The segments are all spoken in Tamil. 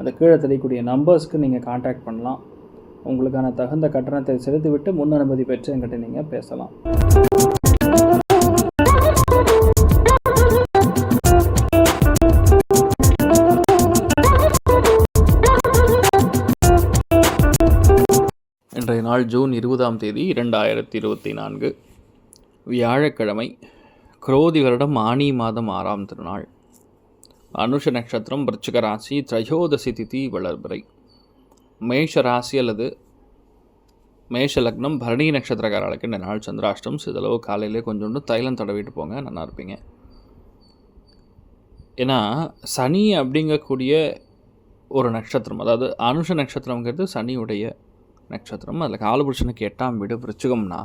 அந்த கீழே தெரியக்கூடிய நம்பர்ஸ்க்கு நீங்கள் காண்டாக்ட் பண்ணலாம். உங்களுக்கான தகுந்த கட்டணத்தை செலுத்திவிட்டு முன் அனுமதி பெற்று என்கிட்ட நீங்கள் பேசலாம். இன்றைய நாள் ஜூன் இருபதாம் தேதி இரண்டாயிரத்தி இருபத்தி நான்கு. வியாழக்கிழமை குரோதி வருடம் ஆனி மாதம் ஆறாம் திருநாள். அனுஷ நட்சத்திரம் விருச்சிக ராசி திரையோதசி திதி வளர்பிறை. மேஷ ராசி அல்லது மேஷ லக்னம் பரணி நட்சத்திரக்காரர்களுக்கு இந்த நாள் சந்திராஷ்டம் சிதளவு காலையிலே கொஞ்சோண்டு தைலம் தடவிட்டு போங்க நல்லா இருப்பீங்க. ஏன்னா சனி அப்படிங்கக்கூடிய ஒரு நட்சத்திரம் அதாவது அனுஷ நட்சத்திரங்கிறது சனியுடைய நட்சத்திரம். அதில் காலபுருஷனுக்கு எட்டாம் வீடு விருச்சிகம்னா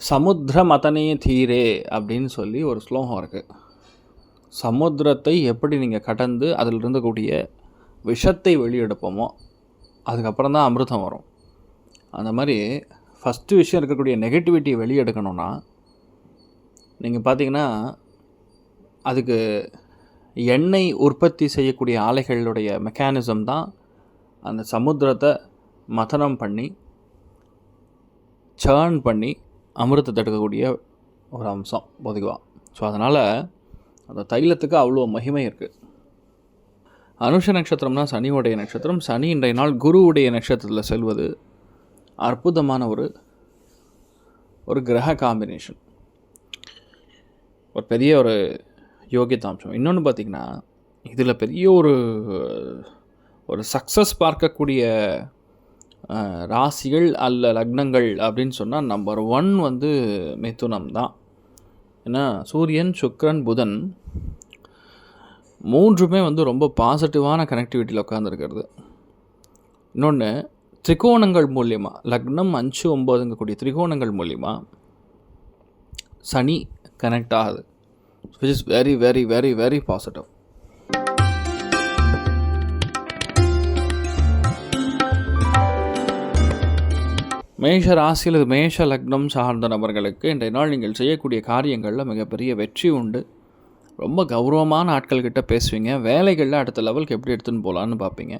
சமுத்திர மதனே தீரே அப்படின்னு சொல்லி ஒரு ஸ்லோகம் இருக்குது சமுத்திரத்தை எப்படி நீங்கள் கடந்து அதில் இருந்தக்கூடிய விஷத்தை வெளியெடுப்போமோ அதுக்கப்புறம் தான் அமிர்தம் வரும். அந்த மாதிரி ஃபஸ்ட்டு விஷயம் இருக்கக்கூடிய நெகட்டிவிட்டியை வெளியெடுக்கணும்னா நீங்கள் பார்த்தீங்கன்னா அதுக்கு எண்ணெய் உற்பத்தி செய்யக்கூடிய ஆலைகளுடைய மெக்கானிசம் தான் அந்த சமுத்திரத்தை மதனம் பண்ணி சேர்ன் பண்ணி அமிர்தத்தை எடுக்கக்கூடிய ஒரு அம்சம் பொதுவாக ஸோ அதனால் அந்த தைலத்துக்கு அவ்வளோ மகிமை இருக்குது அனுஷ நட்சத்திரம்னா சனியோடைய நட்சத்திரம். சனி இன்றைய நாள் குருவுடைய நட்சத்திரத்தில் செல்வது அற்புதமான ஒரு ஒரு கிரக காம்பினேஷன் ஒரு பெரிய ஒரு யோகியதாம்சம் இன்னொன்று பார்த்திங்கன்னா இதில் பெரிய ஒரு ஒரு சக்ஸஸ் பார்க்கக்கூடிய ராசிகள் அல்ல லக்னங்கள் அப்படின்னு சொன்னால் நம்பர் ஒன் வந்து மிதுனம் தான். ஏன்னா சூரியன் சுக்ரன் புதன் மூன்றுமே வந்து ரொம்ப பாசிட்டிவான கனெக்டிவிட்டியில் உட்காந்துருக்கிறது இன்னொன்று திரிகோணங்கள் மூலியமாக லக்னம் அஞ்சு ஒம்பதுங்கக்கூடிய திரிகோணங்கள் மூலியமாக சனி கனெக்ட் ஆகுது. Which is very very very very positive மேஷ ராசியில் மேஷ லக்னம் சார்ந்த நபர்களுக்கு இன்றைய நாள் நீங்கள் செய்யக்கூடிய காரியங்களில் மிகப்பெரிய வெற்றி உண்டு. ரொம்ப கௌரவமான ஆட்கள்கிட்ட பேசுவீங்க. வேலைகளில் அடுத்த லெவலுக்கு எப்படி எடுத்துன்னு போகலான்னு பார்ப்பீங்க.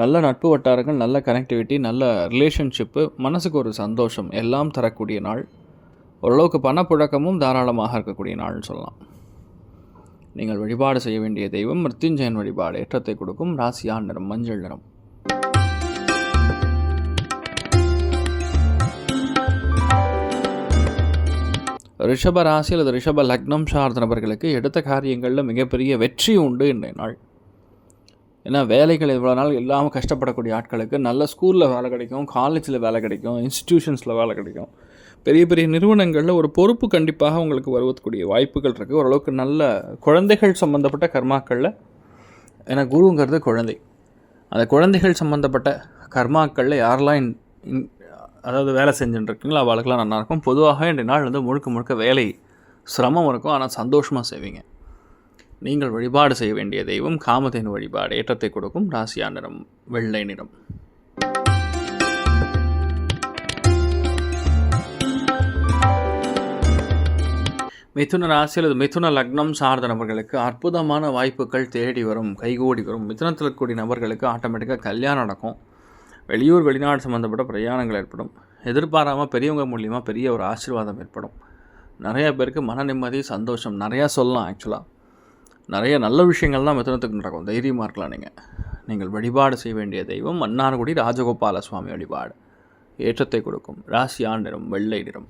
நல்ல நட்பு வட்டாரங்கள் நல்ல கனெக்டிவிட்டி நல்ல ரிலேஷன்ஷிப்பு மனசுக்கு ஒரு சந்தோஷம் எல்லாம் தரக்கூடிய நாள். ஓரளவுக்கு பணப்புழக்கமும் தாராளமாக இருக்கக்கூடிய நாள்னு சொல்லலாம். நீங்கள் வழிபாடு செய்ய வேண்டிய தெய்வம் மிருத்யுஞ்சயன் வழிபாடு ஏற்றத்தை கொடுக்கும் ராசியான் நிறம் மஞ்சள் நிறம். ரிஷப ராசி அல்லது ரிஷப லக்னம் சார்ந்த நபர்களுக்கு எடுத்த காரியங்களில் மிகப்பெரிய வெற்றி உண்டு இன்றைய நாள். ஏன்னா வேலைகள் இவ்வளோ நாள் இல்லாமல் கஷ்டப்படக்கூடிய ஆட்களுக்கு நல்ல ஸ்கூலில் வேலை கிடைக்கும் காலேஜில் வேலை கிடைக்கும் இன்ஸ்டிடியூஷன்ஸில் வேலை கிடைக்கும். பெரிய பெரிய நிறுவனங்களில் ஒரு பொறுப்பு கண்டிப்பாக உங்களுக்கு வருவதற்குரிய வாய்ப்புகள் இருக்குது ஓரளவுக்கு நல்ல குழந்தைகள் சம்மந்தப்பட்ட கர்மாக்களில் ஏன்னா குருங்கிறது குழந்தை. அந்த குழந்தைகள் சம்மந்தப்பட்ட கர்மாக்களில் யாரெல்லாம் இன் இன் அதாவது வேலை செஞ்சுட்டுருக்கீங்களோ? அவளுக்குலாம் நல்லாயிருக்கும். பொதுவாக இன்றைய நாள் வந்து முழுக்க முழுக்க வேலை சிரமம் இருக்கும். ஆனால் சந்தோஷமாக செய்வீங்க. நீங்கள் வழிபாடு செய்ய வேண்டிய தெய்வம் காமதேனு வழிபாடு ஏற்றத்தை கொடுக்கும் ராசியா நிறம் வெள்ளை நிறம். மிதுன ராசி அல்லது மிதுன லக்னம் சார்ந்த நபர்களுக்கு அற்புதமான வாய்ப்புகள் தேடி வரும் கைகூடி வரும். மிதுனத்தில் கூடிய நபர்களுக்கு ஆட்டோமேட்டிக்காக கல்யாணம் நடக்கும். வெளியூர் வெளிநாடு சம்மந்தப்பட்ட பிரயாணங்கள் ஏற்படும். எதிர்பாராமல் பெரியவங்க மூலியமாக பெரிய ஒரு ஆசீர்வாதம் ஏற்படும். நிறையா பேருக்கு மன நிம்மதி சந்தோஷம் நிறையா சொல்லலாம் ஆக்சுவலாக நிறைய நல்ல விஷயங்கள் தான் நடக்கும். தைரியமாக இருக்கலாம் நீங்கள் நீங்கள் வழிபாடு செய்ய வேண்டிய தெய்வம் மன்னார்குடி ராஜகோபால சுவாமி வழிபாடு. ஏற்றத்தை கொடுக்கும். ராசி ஆண்டிரம் வெள்ளை நிறம்.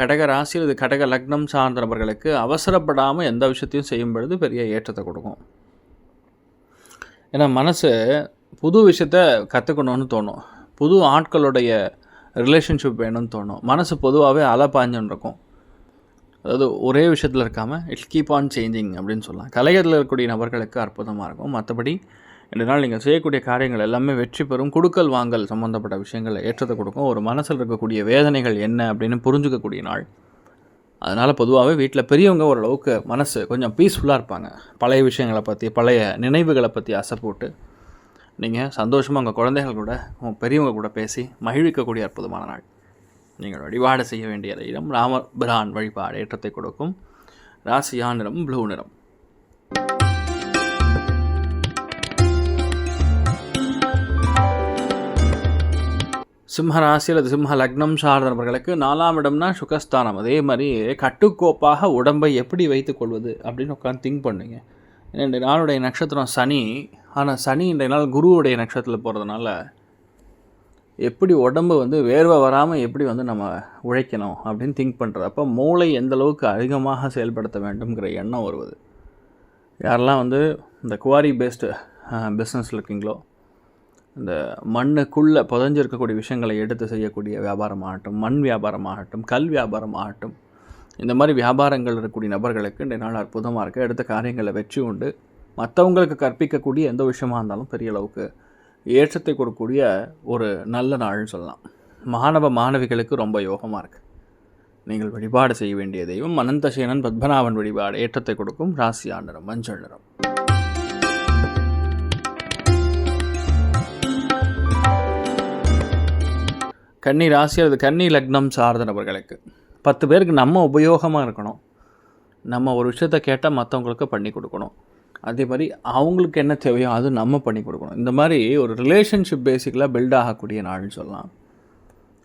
கடக ராசி அல்லது கடக லக்னம் சார்ந்த நபர்களுக்கு அவசரப்படாமல் எந்த விஷயத்தையும் செய்யும் பொழுது பெரிய ஏற்றத்தை கொடுக்கும். ஏன்னா மனசு புது விஷயத்த கற்றுக்கணும்னு தோணும். புது ஆட்களுடைய ரிலேஷன்ஷிப் வேணும்னு தோணும். மனசு பொதுவாகவே அலப்பாஞ்சுன்னு இருக்கும். அதாவது ஒரே விஷயத்தில் இருக்காமல் இட்ஸ் கீப் ஆன் சேஞ்சிங் அப்படின்னு சொல்லலாம். கலையத்தில் இருக்கக்கூடிய நபர்களுக்கு அற்புதமாக இருக்கும். மற்றபடி ரெண்டு நாள் நீங்கள் செய்யக்கூடிய காரியங்கள் எல்லாமே வெற்றி பெறும். கொடுக்கல் வாங்கல் சம்மந்தப்பட்ட விஷயங்களை ஏற்றத்தை கொடுக்கும். ஒரு மனசில் இருக்கக்கூடிய வேதனைகள் என்ன அப்படின்னு புரிஞ்சுக்கக்கூடிய நாள். அதனால் பொதுவாகவே வீட்டில் பெரியவங்க ஓரளவுக்கு மனசு கொஞ்சம் பீஸ்ஃபுல்லாக இருப்பாங்க. பழைய விஷயங்களை பற்றி பழைய நினைவுகளை பற்றி அசைப்போட்டு போட்டு நீங்கள் சந்தோஷமாக உங்கள் குழந்தைகள் கூட உங்கள் பெரியவங்க கூட பேசி மகிழ்விக்கக்கூடிய அற்புதமான நாள். நீங்கள் வழிபாடு செய்ய வேண்டிய இடம் ராம பிரான் வழிபாடு ஏற்றத்தை கொடுக்கும். ராசியா நிறம் ப்ளூ நிறம். சிம்ம ராசி அல்லது சிம்ம லக்னம் சார்ந்த நபர்களுக்கு நாலாம் இடம்னா சுகஸ்தானம். அதே மாதிரி கட்டுக்கோப்பாக உடம்பை எப்படி வைத்துக்கொள்வது அப்படின்னு உட்காந்து திங்க் பண்ணுங்க. ஏன்னா நாளுடைய நட்சத்திரம் சனி. ஆனால் சனி இன்றைய நாள் குருவுடைய நட்சத்திரத்தில் போகிறதுனால எப்படி உடம்பு வந்து வேர்வை வராமல் எப்படி வந்து நம்ம உழைக்கணும் அப்படின்னு திங்க் பண்ணுறது அப்போ மூளை எந்த அளவுக்கு அதிகமாக செயல்படுத்த வேண்டும்ங்கிற எண்ணம் வருவது. யாரெல்லாம் வந்து இந்த குவாரி பேஸ்டு பிஸ்னஸில் இருக்கீங்களோ இந்த மண்ணுக்குள்ளே புதஞ்சிருக்கக்கூடிய விஷயங்களை எடுத்து செய்யக்கூடிய வியாபாரமாகட்டும் மண் வியாபாரமாகட்டும் கல் வியாபாரமாகட்டும் இந்த மாதிரி வியாபாரங்கள் இருக்கக்கூடிய நபர்களுக்கு இந்த நாள் அற்புதமாக இருக்குது எடுத்த காரியங்களை வெற்றி உண்டு. மற்றவங்களுக்கு கற்பிக்கக்கூடிய எந்த விஷயமா இருந்தாலும் பெரிய அளவுக்கு ஏற்றத்தை கொடுக்கக்கூடிய ஒரு நல்ல நாள்னு சொல்லலாம். மாணவ மாணவிகளுக்கு ரொம்ப யோகமாக இருக்குது நீங்கள் வழிபாடு செய்ய வேண்டிய தெய்வம் அனந்தசேனன் பத்மநாபன் வழிபாடு ஏற்றத்தை கொடுக்கும். ராசி ஆண்டரம் மஞ்சள் நிறம். கன்னி ராசி அல்லது கன்னி லக்னம் சார்ந்த நபர்களுக்கு. பத்து பேருக்கு நம்ம உபயோகமாக இருக்கணும். நம்ம ஒரு விஷயத்த கேட்டால் மற்றவங்களுக்கு பண்ணி கொடுக்கணும். அதே மாதிரி அவங்களுக்கு என்ன தேவையோ அது நம்ம பண்ணி கொடுக்கணும். இந்த மாதிரி ஒரு ரிலேஷன்ஷிப் பேசிக்கலாக பில்ட் ஆகக்கூடிய நாள்னு சொல்லலாம்.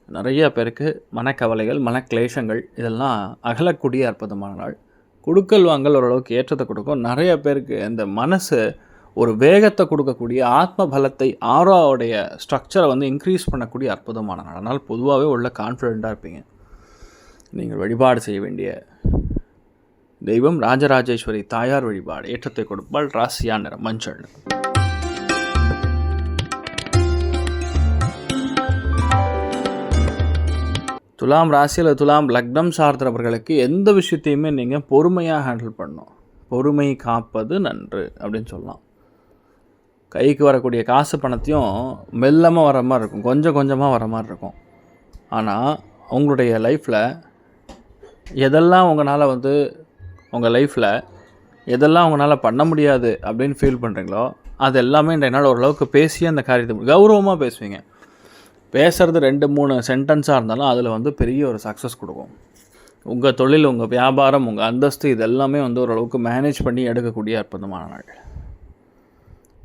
நிறைய பேருக்கு மனக்கவலைகள் மனக்லேஷங்கள் இதெல்லாம் அகலக்கூடிய அற்புதமான நாள். கொடுக்கல் வாங்கல் ஓரளவுக்கு ஏற்றத்தை கொடுக்கும். நிறைய பேருக்கு இந்த மனசு ஒரு வேகத்தை கொடுக்கக்கூடிய ஆத்ம பலத்தை ஆரோவுடைய ஸ்ட்ரக்சரை வந்து இன்க்ரீஸ் பண்ணக்கூடிய அற்புதமான நாள். அதனால் பொதுவாகவே உள்ள கான்ஃபிடெண்ட்டாக இருப்பீங்க. நீங்கள் வழிபாடு செய்ய வேண்டிய தெய்வம் ராஜராஜேஸ்வரி தாயார் வழிபாடு. ஏற்றத்தை கொடுப்பால் ராசியா நிறம் மஞ்சள் துலாம் ராசியில் துலாம் லக்னம் சார்ந்தவர்களுக்கு எந்த விஷயத்தையுமே நீங்கள் பொறுமையாக ஹேண்டில் பண்ணணும். பொறுமை காப்பது நன்று அப்படின்னு சொல்லலாம். கைக்கு வரக்கூடிய காசு பணத்தையும் மெல்லமாக வர மாதிரி இருக்கும். கொஞ்சம் கொஞ்சமாக வர மாதிரி இருக்கும். ஆனால் உங்களுடைய லைஃப்பில் எதெல்லாம் உங்களால் வந்து உங்கள் லைஃப்பில் எதெல்லாம் உங்களால் பண்ண முடியாது அப்படின்னு ஃபீல் பண்ணுறீங்களோ அது எல்லாமே இந்த என்னால் ஓரளவுக்கு பேசி அந்த காரியத்தை கௌரவமாக பேசுவீங்க. பேசுகிறது ரெண்டு மூணு சென்டென்ஸாக இருந்தாலும் அதில் வந்து பெரிய ஒரு சக்ஸஸ் கொடுக்கும். உங்கள் தொழில் உங்கள் வியாபாரம் உங்கள் அந்தஸ்து இதெல்லாமே வந்து ஓரளவுக்கு மேனேஜ் பண்ணி எடுக்கக்கூடிய அற்புதமான நாள்.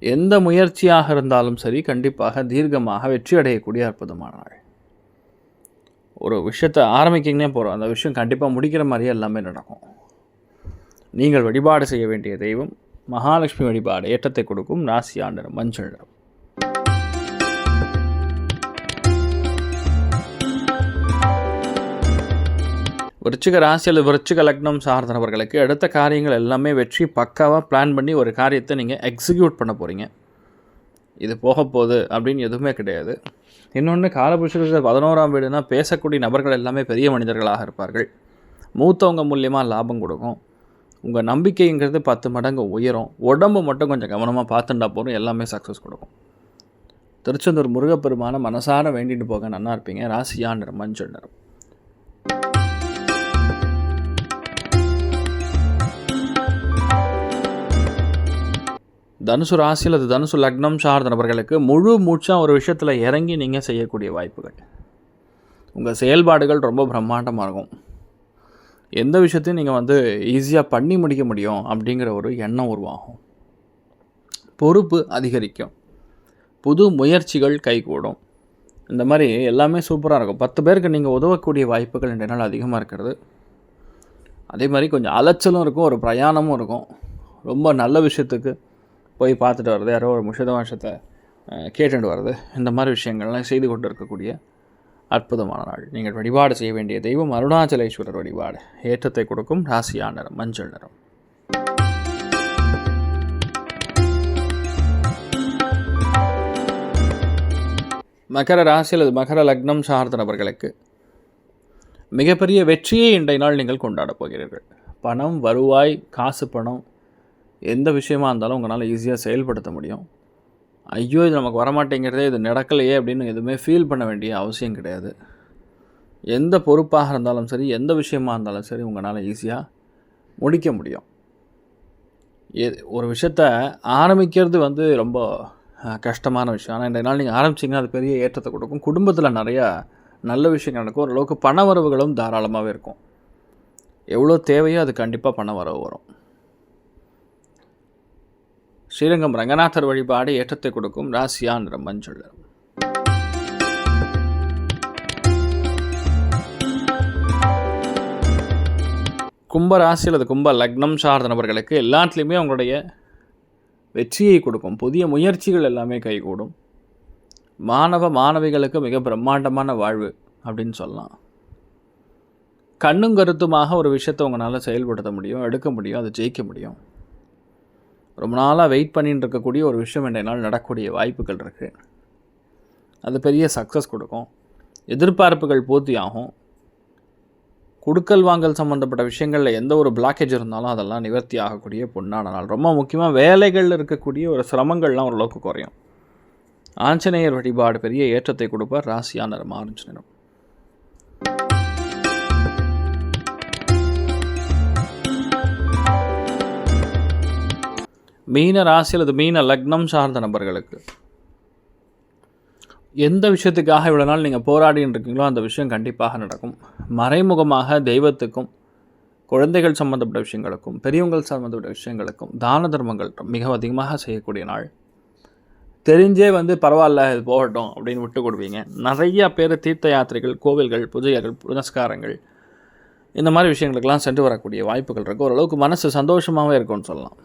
எந்த முயற்சியாக இருந்தாலும் சரி கண்டிப்பாக தீர்க்கமாக வெற்றி அடையக்கூடிய அற்புதமான நாள். ஒரு விஷயத்தை ஆரம்பிக்கிங்கன்னே போகிறோம் அந்த விஷயம் கண்டிப்பாக முடிக்கிற மாதிரியே எல்லாமே நடக்கும். நீங்கள் வழிபாடு செய்ய வேண்டிய தெய்வம் மகாலட்சுமி வழிபாடு ஏற்றத்தை கொடுக்கும் ராசி ஆண்டர் மஞ்சள். விருச்சிக ராசி அல்லது விருச்சிக லக்னம் சார்ந்தவர்களுக்கு அடுத்த காரியங்கள் எல்லாமே வெற்றி பக்காவாக பிளான் பண்ணி ஒரு காரியத்தை நீங்கள் எக்ஸிக்யூட் பண்ண போகிறீங்க இது போக போகுது அப்படின்னு எதுவுமே கிடையாது. இன்னொன்று காலபுருஷர்கள் பதினோராம் வீடுனா பேசக்கூடிய நபர்கள் எல்லாமே பெரிய மனிதர்களாக இருப்பார்கள். மூத்தவங்க மூலியமாக லாபம் கொடுக்கும். உங்கள் நம்பிக்கைங்கிறது பத்து மடங்கு உயரும். உடம்பு மட்டும் கொஞ்சம் கவனமாக பார்த்துட்டா போதும் எல்லாமே சக்ஸஸ் கொடுக்கும். திருச்செந்தூர் முருகப்பெருமான மனசார வேண்டிட்டு போக நல்லா இருப்பீங்க. ராசியா நிறம் மஞ்சள் நிறம். தனுசு ராசி அல்லது தனுசு லக்னம் சார்ந்த நபர்களுக்கு முழு மூச்சாக ஒரு விஷயத்தில் இறங்கி நீங்கள் செய்யக்கூடிய வாய்ப்புகள். உங்கள் செயல்பாடுகள் ரொம்ப பிரம்மாண்டமாக இருக்கும். எந்த விஷயத்தையும் நீங்கள் வந்து ஈஸியாக பண்ணி முடிக்க முடியும் அப்படிங்கிற ஒரு எண்ணம் உருவாகும். பொறுப்பு அதிகரிக்கும். புது முயற்சிகள் கைகூடும். இந்த மாதிரி எல்லாமே சூப்பராக இருக்கும். பத்து பேருக்கு நீங்கள் உதவக்கூடிய வாய்ப்புகள் இன்றைய நாள் அதிகமாக இருக்கிறது. அதே மாதிரி கொஞ்சம் அலைச்சலும் இருக்கும் ஒரு பிரயாணமும் இருக்கும். ரொம்ப நல்ல விஷயத்துக்கு போய் பார்த்துட்டு வர்றது யாரோ ஒரு முஷத வருஷத்தை கேட்டுட்டு வர்றது இந்த மாதிரி விஷயங்கள்லாம் செய்து கொண்டு இருக்கக்கூடிய அற்புதமான நாள். நீங்கள் வழிபாடு செய்ய வேண்டிய தெய்வம் அருணாச்சலேஸ்வரர் வழிபாடு. ஏற்றத்தை கொடுக்கும் ராசியா நிறம் மஞ்சள் நிறம். மகர ராசி அல்லது மகர லக்னம் சார்ந்த நபர்களுக்கு மிகப்பெரிய வெற்றியை இன்றைய நாள் நீங்கள் கொண்டாடப் போகிறீர்கள். பணம் வருவாய் காசு பணம் எந்த விஷயமா இருந்தாலும் உங்களால் ஈஸியாக செயல்படுத்த முடியும். ஐயோ இது நமக்கு வரமாட்டேங்கிறதே இது நடக்கலையே அப்படின்னு எதுவுமே ஃபீல் பண்ண வேண்டிய அவசியம் கிடையாது. எந்த பொறுப்பாக இருந்தாலும் சரி எந்த விஷயமாக இருந்தாலும் சரி உங்களால் ஈஸியாக முடிக்க முடியும். எது ஒரு விஷயத்த ஆரம்பிக்கிறது வந்து ரொம்ப கஷ்டமான விஷயம். ஆனால் இந்த நாள் நீங்கள் ஆரம்பிச்சிங்கன்னா அது பெரிய ஏற்றத்தை கொடுக்கும். குடும்பத்தில் நிறையா நல்ல விஷயங்கள் நடக்கும். ஓரளவுக்கு பண வரவுகளும் தாராளமாகவே இருக்கும். எவ்வளோ தேவையோ அது கண்டிப்பாக பண வரவு வரும். ஸ்ரீரங்கம் ரங்கநாதர் வழிபாடு ஏற்றத்தை கொடுக்கும் ராசியா நிறம் மஞ்சள் கும்ப ராசி அல்லது கும்ப லக்னம் சார்ந்த நபர்களுக்கு எல்லாத்துலேயுமே அவங்களுடைய வெற்றியை கொடுக்கும். புதிய முயற்சிகள் எல்லாமே கைகூடும். மாணவ மாணவிகளுக்கு மிக பிரம்மாண்டமான வாழ்வு அப்படின்னு சொல்லலாம். கண்ணும் கருத்துமாக ஒரு விஷயத்தை உங்களால் செயல்படுத்த முடியும் எடுக்க முடியும் அதை ஜெயிக்க முடியும். ரொம்ப நாளாக வெயிட் பண்ணிட்டு இருக்கக்கூடிய ஒரு விஷயம் இன்றைய நாள் நடக்கக்கூடிய வாய்ப்புகள் இருக்குது அது பெரிய சக்ஸஸ் கொடுக்கும். எதிர்பார்ப்புகள் பூர்த்தி ஆகும் கொடுக்கல் வாங்கல் சம்மந்தப்பட்ட விஷயங்களில் எந்த ஒரு பிளாக்கேஜ் இருந்தாலும் அதெல்லாம் நிவர்த்தி ஆகக்கூடிய பொன்னான நாள். ரொம்ப முக்கியமாக வேலைகளில் இருக்கக்கூடிய ஒரு சிரமங்கள்லாம் ஓரளவுக்கு குறையும். ஆஞ்சநேயர் வழிபாடு பெரிய ஏற்றத்தை கொடுப்பார். ராசியா நிறம். மீன ராசி அல்லது மீன லக்னம் சார்ந்த நபர்களுக்கு. எந்த விஷயத்துக்காக இவ்வளோ நாள் நீங்கள் போராடின்னு இருக்கீங்களோ அந்த விஷயம் கண்டிப்பாக நடக்கும். மறைமுகமாக தெய்வத்துக்கும் குழந்தைகள் சம்மந்தப்பட்ட விஷயங்களுக்கும் பெரியவங்கள் சம்மந்தப்பட்ட விஷயங்களுக்கும் தான தர்மங்கள் மிக அதிகமாக செய்யக்கூடிய நாள். தெரிஞ்சே வந்து பரவாயில்ல இது போகட்டும் அப்படின்னு விட்டு கொடுப்பீங்க. நிறைய பேர் தீர்த்த யாத்திரைகள் கோவில்கள் பூஜைகள் புனஸ்காரங்கள் இந்த மாதிரி விஷயங்களுக்கெல்லாம் சென்று வரக்கூடிய வாய்ப்புகள் இருக்குது ஓரளவுக்கு மனசு சந்தோஷமாகவே இருக்கும்னு சொல்லலாம்.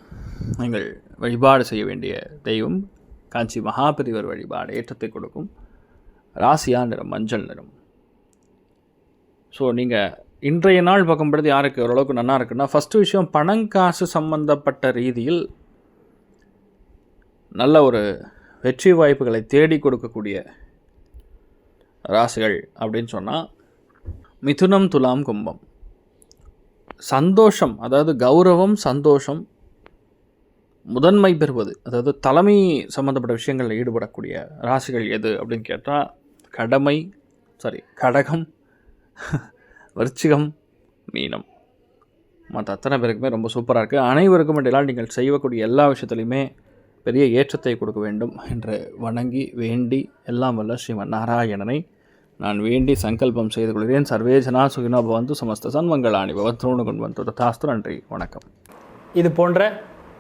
நீங்கள் வழிபாடு செய்ய வேண்டிய தெய்வம் காஞ்சி மகாபதிவர் வழிபாடு ஏற்றத்தை கொடுக்கும் ராசியா நிறம் மஞ்சள் நிறம். ஸோ நீங்கள் இன்றைய நாள் பார்க்கும்பொழுது யாருக்கு ஓரளவுக்கு நல்லா இருக்குன்னா ஃபஸ்ட்டு விஷயம் பணம் காசு சம்பந்தப்பட்ட ரீதியில் நல்ல ஒரு வெற்றி வாய்ப்புகளை தேடி கொடுக்கக்கூடிய ராசிகள் அப்படின்னு சொன்னால் மிதுனம் துலாம் கும்பம். சந்தோஷம் அதாவது கௌரவம் சந்தோஷம் முதன்மை பெறுவது அதாவது தலைமை சம்மந்தப்பட்ட விஷயங்களில் ஈடுபடக்கூடிய ராசிகள் எது அப்படின்னு கேட்டால் கடமை சாரி கடகம் விருச்சிகம் மீனம். மற்ற அத்தனை பேருக்குமே ரொம்ப சூப்பராக இருக்குது அனைவருக்கும் இடையிலால் நீங்கள் செய்யக்கூடிய எல்லா விஷயத்துலையுமே பெரிய ஏற்றத்தை கொடுக்க வேண்டும் என்று வணங்கி வேண்டி எல்லாம் வல்ல ஸ்ரீமன் நாராயணனை நான் வேண்டி சங்கல்பம் செய்து கொள்கிறேன். சர்வேஜனா சுகினோ பவந்து சமஸ்த சன்மங்களாணி பவத்ரோணு கொண்டு வந்து தாஸ்து நன்றி வணக்கம். இது போன்ற